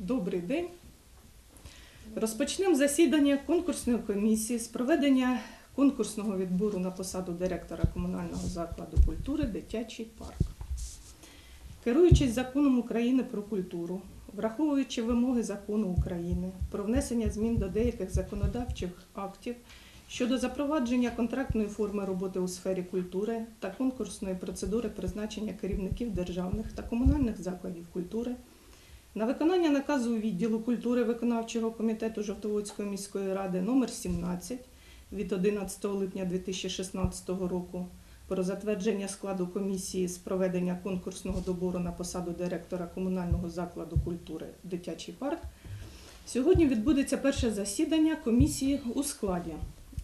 Добрий день. Розпочнемо засідання конкурсної комісії з проведення конкурсного відбору на посаду директора комунального закладу культури Дитячий парк. Керуючись законом України про культуру, враховуючи вимоги закону України про внесення змін до деяких законодавчих актів щодо запровадження контрактної форми роботи у сфері культури та конкурсної процедури призначення керівників державних та комунальних закладів культури, на виконання наказу відділу культури виконавчого комітету Жовтоводської міської ради номер 17 від 11 липня 2016 року про затвердження складу комісії з проведення конкурсного добору на посаду директора комунального закладу культури Дитячий парк. Сьогодні відбудеться перше засідання комісії у складі.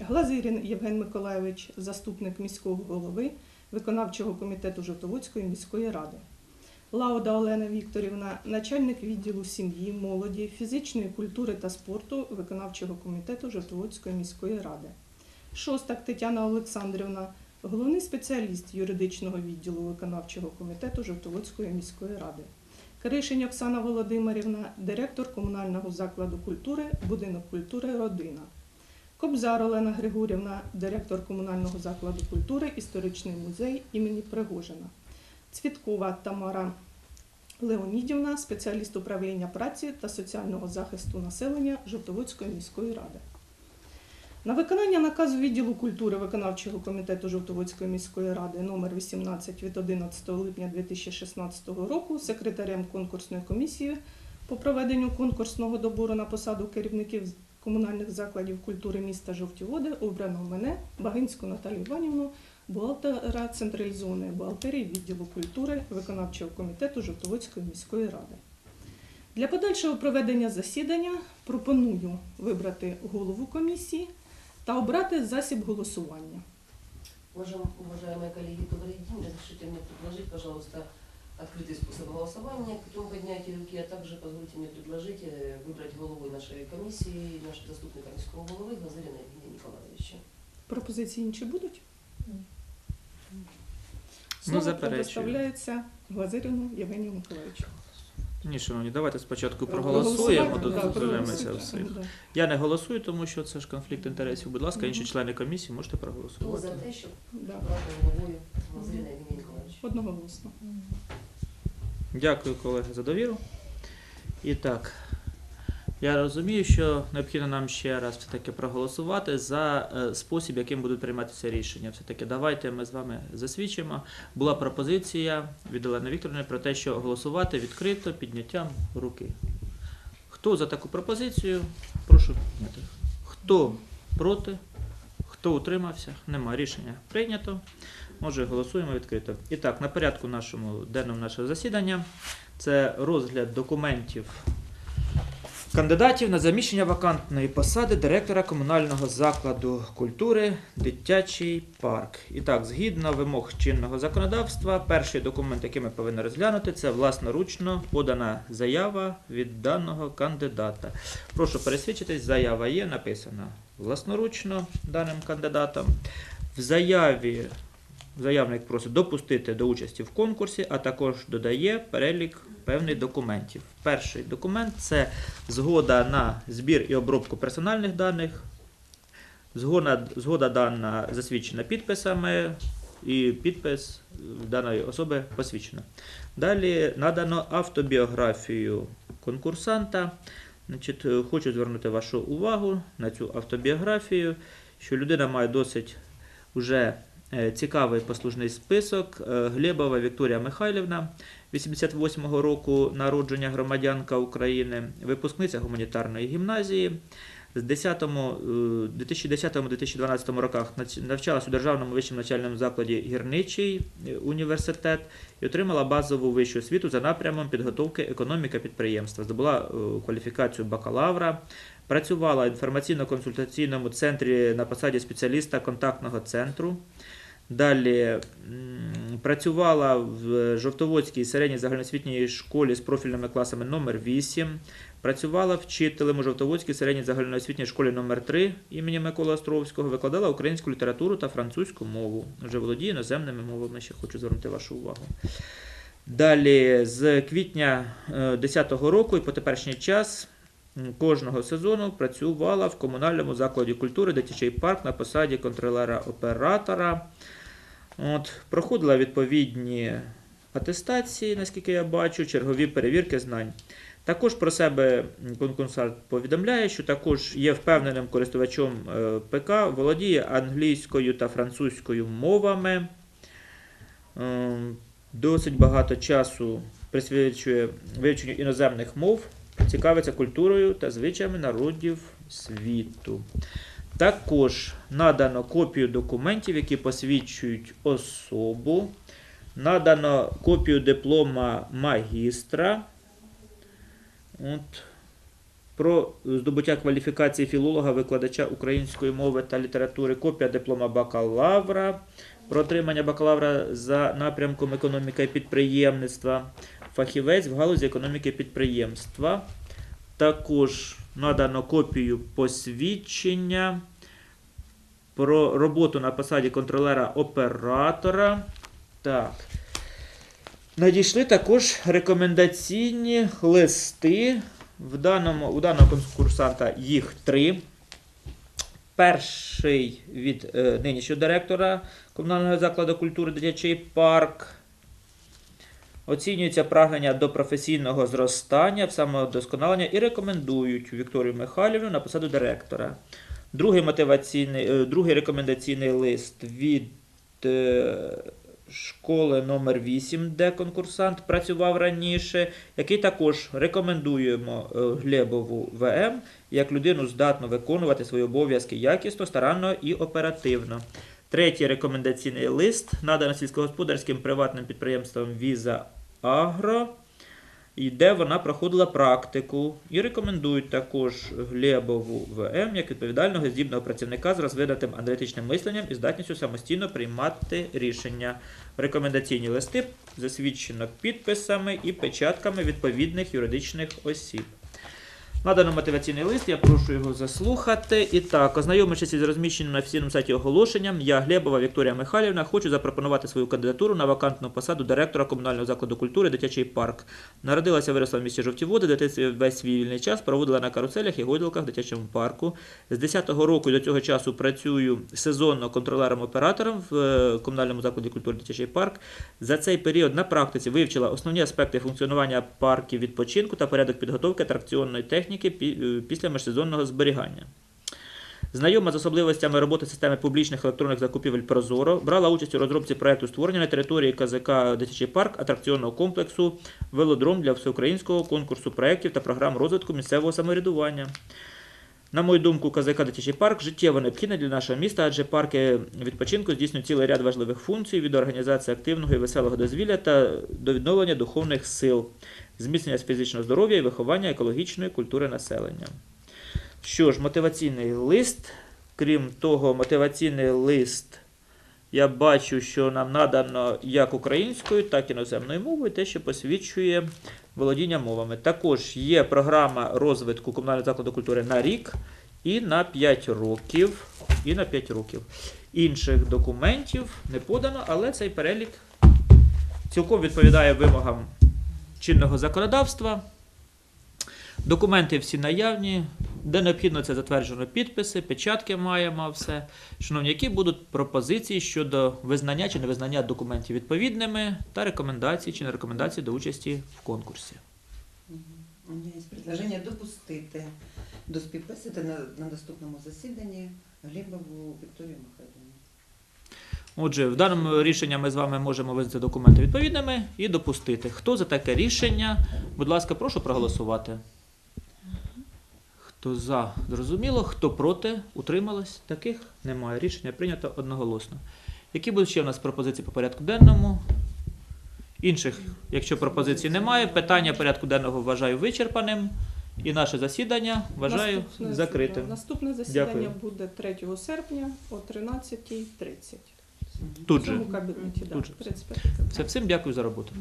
Глазирін Євген Миколайович, заступник міського голови виконавчого комітету Жовтоводської міської ради. Лауда Олена Вікторівна, начальник відділу сім'ї, молоді, фізичної культури та спорту виконавчого комітету Жовтоводської міської ради. Шостак Тетяна Олександрівна, головний спеціаліст юридичного відділу виконавчого комітету Жовтоводської міської ради. Кришень Оксана Володимирівна, директор комунального закладу культури, будинок культури Родина. Кобзар Олена Григорівна, директор комунального закладу культури, історичний музей імені Пригожина. Цвіткова Тамара Леонідівна, спеціаліст управління праці та соціального захисту населення Жовтоводської міської ради. На виконання наказу відділу культури виконавчого комітету Жовтоводської міської ради номер 18 від 11 липня 2016 року секретарем конкурсної комісії по проведенню конкурсного добору на посаду керівників комунальних закладів культури міста Жовті Води обрано мене, Багинську Наталію Іванівну, бухгалтера централізованої бухгалтерії відділу культури виконавчого комітету Жовтоводської міської ради. Для подальшого проведення засідання пропоную вибрати голову комісії та обрати засіб голосування. Уважаем- Уважаемые коллеги, добрый день. Разрешите мне предложить, пожалуйста, открытый способ голосования путем поднятия руки, а также позвольте мне предложить э, выбрать головой нашей комиссии, нашего заступника міського голови Глазырина Евгения Николаевича. Пропозиції інші будуть? Ну, Слово предоставляється Глазирину Євгенію Миколаївичу. Ні, шановні, давайте спочатку проголосуємо, тут Да, всіх. да. Я не голосую, тому що це ж конфлікт інтересів. Будь ласка, інші члени комісії можете проголосувати. за те, щоб Да. головою Одноголосно. Дякую, колеги, за довіру. І так, я розумію, що необхідно нам ще раз все-таки проголосувати за е, спосіб, яким будуть прийматися рішення. Все-таки давайте ми з вами засвідчимо. Була пропозиція від Олени Вікторівни про те, що голосувати відкрито підняттям руки. Хто за таку пропозицію? Прошу підняти. Хто проти? Хто утримався? Нема рішення прийнято. Може, голосуємо відкрито. І так, на порядку нашому денному нашого засідання це розгляд документів кандидатів на заміщення вакантної посади директора комунального закладу культури Дитячий парк. І так, згідно вимог чинного законодавства, перший документ, який ми повинні розглянути, це власноручно подана заява від даного кандидата. Прошу пересвідчитись, заява є написана власноручно даним кандидатом. В заяві заявник просить допустити до участі в конкурсі, а також додає перелік певних документів. Перший документ це згода на збір і обробку персональних даних. Згода, згода дана засвідчена підписами, і підпис даної особи посвідчено. Далі надано автобіографію конкурсанта. Значить, хочу звернути вашу увагу на цю автобіографію, що людина має досить уже е, цікавий послужний список. Е, Глебова Вікторія Михайлівна, 88-го року народження громадянка України, випускниця гуманітарної гімназії. З 10, е, 2010-2012 роках навчалась у Державному вищому навчальному закладі Гірничий е, університет і отримала базову вищу освіту за напрямом підготовки економіка підприємства. Здобула е, кваліфікацію бакалавра, працювала в інформаційно-консультаційному центрі на посаді спеціаліста контактного центру. Далі працювала в Жовтоводській середній загальноосвітній школі з профільними класами номер 8 Працювала вчителем у Жовтоводській середній загальноосвітній школі номер 3 імені Миколи Островського, викладала українську літературу та французьку мову. Вже володіє іноземними мовами, ще хочу звернути вашу увагу. Далі з квітня 2010 року і по теперішній час кожного сезону працювала в комунальному закладі культури дитячий парк на посаді контролера-оператора. От, проходила відповідні атестації, наскільки я бачу, чергові перевірки знань. Також про себе конкурсант повідомляє, що також є впевненим користувачом е, ПК, володіє англійською та французькою мовами. Ем, Досить багато часу присвячує вивченню іноземних мов, цікавиться культурою та звичаями народів світу. Також надано копію документів, які посвідчують особу. Надано копію диплома магістра. От. Про здобуття кваліфікації філолога, викладача української мови та літератури, копія диплома бакалавра, про отримання бакалавра за напрямком економіка і підприємництва, фахівець в галузі економіки підприємства. Також надано копію посвідчення про роботу на посаді контролера-оператора. Так. Надійшли також рекомендаційні листи. В даному, у даного конкурсанта їх три. Перший від е, нинішнього директора комунального закладу культури дитячий парк. Оцінюється прагнення до професійного зростання, самодосконалення і рекомендують Вікторію Михайлівну на посаду директора. Другий мотиваційний, е, другий рекомендаційний лист від е, школи номер 8, де конкурсант працював раніше, який також рекомендуємо е, Глебову ВМ як людину здатну виконувати свої обов'язки якісно, старанно і оперативно. Третій рекомендаційний лист надано сільськогосподарським приватним підприємством Віза Агро, і де вона проходила практику. І рекомендують також Глебову ВМ як відповідального здібного працівника з розвинутим аналітичним мисленням і здатністю самостійно приймати рішення. Рекомендаційні листи засвідчено підписами і печатками відповідних юридичних осіб. Надано мотиваційний лист, я прошу його заслухати. І так, ознайомившись із розміщеним на офіційному сайті оголошенням, я, Глебова Вікторія Михайлівна, хочу запропонувати свою кандидатуру на вакантну посаду директора комунального закладу культури Дитячий парк. Народилася, виросла в місті Жовті Води, дитинстві весь свій вільний час проводила на каруселях і гойдалках в дитячому парку. З 10-го року до цього часу працюю сезонно контролером-оператором в е, комунальному закладі культури Дитячий парк. За цей період на практиці вивчила основні аспекти функціонування парків відпочинку та порядок підготовки атракціонної техніки пі- е, після міжсезонного зберігання. Знайома з особливостями роботи системи публічних електронних закупівель Прозоро, брала участь у розробці проекту створення на території КЗК Дитячий парк атракціонного комплексу Велодром для всеукраїнського конкурсу проєктів та програм розвитку місцевого самоврядування. На мою думку, КЗК Дитячий парк життєво необхідний для нашого міста, адже парки відпочинку здійснюють цілий ряд важливих функцій від організації активного і веселого дозвілля та до відновлення духовних сил, зміцнення фізичного здоров'я і виховання екологічної культури населення. Що ж, мотиваційний лист. Крім того, мотиваційний лист я бачу, що нам надано як українською, так і іноземною мовою, те, що посвідчує володіння мовами. Також є програма розвитку комунального закладу культури на рік і на 5 років. І на 5 років. Інших документів не подано, але цей перелік цілком відповідає вимогам чинного законодавства. Документи всі наявні, де необхідно це затверджено підписи, печатки маємо, все. Шановні, які будуть пропозиції щодо визнання чи невизнання документів відповідними та рекомендації чи не рекомендації до участі в конкурсі. У мене є предложення допустити до співбесіди на, на наступному засіданні Глебову Вікторію Михайлівну. Отже, в даному рішенні ми з вами можемо визнати документи відповідними і допустити. Хто за таке рішення? Будь ласка, прошу проголосувати. Хто за, зрозуміло, хто проти, утрималось? Таких немає. Рішення прийнято одноголосно. Які будуть ще в нас пропозиції по порядку денному? Інших, якщо пропозицій немає, питання порядку денного вважаю вичерпаним. І наше засідання вважаю Наступне- закритим. Наступне засідання Дякую. буде 3 серпня о 13.30. Тут в же. цьому кабінеті, да, Тут же. 35 кабінет. Все, всім дякую за роботу.